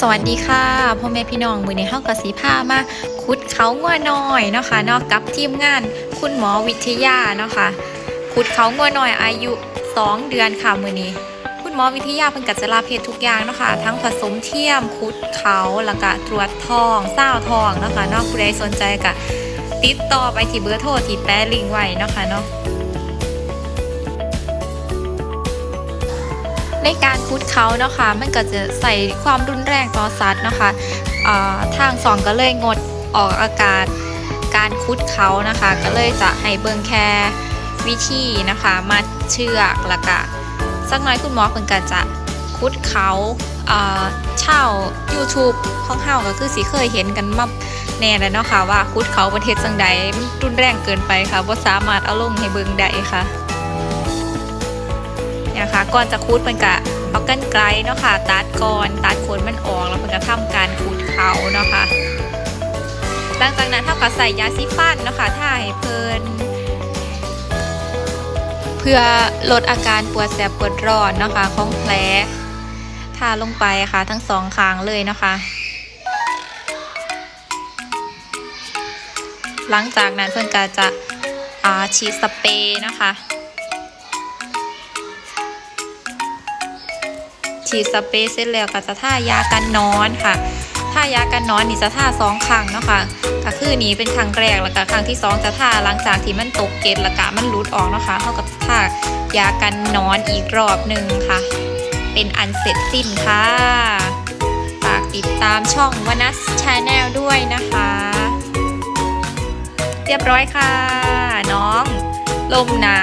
สวัสดีค่ะพ่อแม่พี่น้องมือในเฮากะสีผ้ามาคุดเขางัวน้อยเนาะค่ะนาะกับทีมงาน คุณหมอวิทยาเนาะค่ะคุดเขางัวน้อยอายุ 2 เดือนค่ะมือนี้ คุณหมอวิทยาเพิ่นกัจะลาเพศทุกอย่างเนาะค่ะทั้งผสมเทียมคุดเขาแล้วก็ตรวจทองเศร้าทองเนาะค่ะนาะผู้ใดสนใจก็ติดต่อไปที่เบอร์โทรที่แปะลิงไว้เนาะค่ะเนาะ ในการคุดเขาเนาะค่ะมันก็จะใส่ความรุนแรงต่อสัตว์เนาะคะอ่าทางสองก็เลยงดออกอากาศการคุดเขานะคะ ก็เลยจะให้เบิงแค่วิธีนะคะมาเชือกล้วก็สักน้อยคุณหมอเพิ่นก็จะคุดเขาอ่าเช่า YouTube ของเฮาก็คือสิเคยเห็นกันมาแน่แล้วเนาะค่ะว่าคุดเขาประเทศจังใดมันรุนแรงเกินไปค่ะบ่าสามารถเอาลงให้เบิงได้ค่ะ นี่ยค่ะก่อนจะคูดมันก็เอากันไกลเนาะค่ะตัดก่อนตัดขนมันออกแล้วมันก็ทำการขูดเขาเนาะค่ะหลังจากนั้นเท่ากับใส่ยาสีฟันเนาะค่ะถ้าให้เพลินเพื่อลดอาการปวดแสบปวดร้อนเนาะค่ะของแผลทาลงไปค่ะทั้งสองข้างเลยเนาะคะหลังจากนั้นเพื่อนก็จะอาฉีดสเปรย์นะคะ ฉีดสเปรย์เสร็จแล้วก็จะท่ายากันนอนค่ะท่ายากันนอนนี่จะท่าสองครั้งเนาะค่ะก็คือนี้เป็นครั้งแรกแล้วก็ครั้งที่สองจะท่าหลังจากที่มันตกเกตแล้วก็มันรุดออกเนาะค่ะเท่ากับท่ายากันนอนอีกรอบหนึ่งค่ะ เป็นอันเสร็จสิ้นค่ะฝากติดตามช่องวนัสชาแนลด้วยนะคะ เรียบร้อยค่ะ น้อง ลมหนา